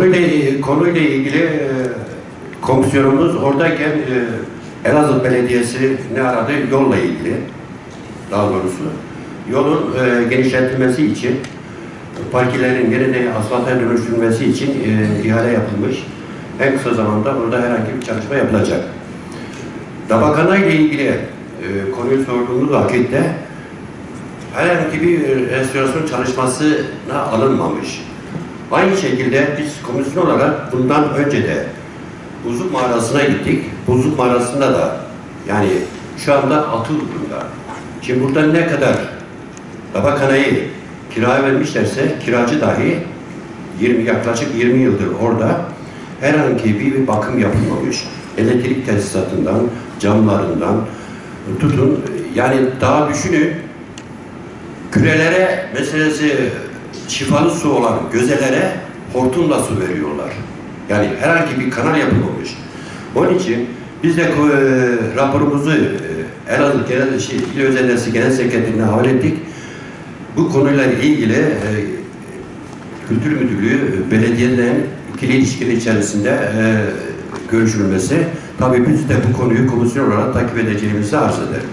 konuyla, konuyla ilgili e, komisyonumuz oradayken e, Elazığ Belediyesi ne aradı? Yolla ilgili. Daha doğrusu. Yolun e, genişletilmesi için parkilerin yeniden asfalta dönüştürülmesi için e, ihale yapılmış. En kısa zamanda burada herhangi bir çalışma yapılacak. Tabakana ile ilgili konuyu sorduğumuz vakitte herhangi bir restorasyon çalışmasına alınmamış. Aynı şekilde biz komisyon olarak bundan önce de Buzluk Mağarası'na gittik. Buzluk Mağarası'nda da yani şu anda atıl durumda. Şimdi burada ne kadar tabakhanayı kiraya vermişlerse kiracı dahi 20 yaklaşık 20 yıldır orada herhangi bir, bir bakım yapılmamış. Elektrik tesisatından, camlarından tutun yani daha düşünün kürelere meselesi şifalı su olan gözelere hortumla su veriyorlar. Yani herhangi bir kanal yapılmamış. Onun için biz de e, raporumuzu e, Elazığ Genel şey, İl Özel Genel Sekreterine havale ettik. Bu konuyla ilgili e, Kültür Müdürlüğü belediyelerin ikili ilişkiler içerisinde e, görüşülmesi. Tabii biz de bu konuyu komisyon olarak takip edeceğimizi arz ederim.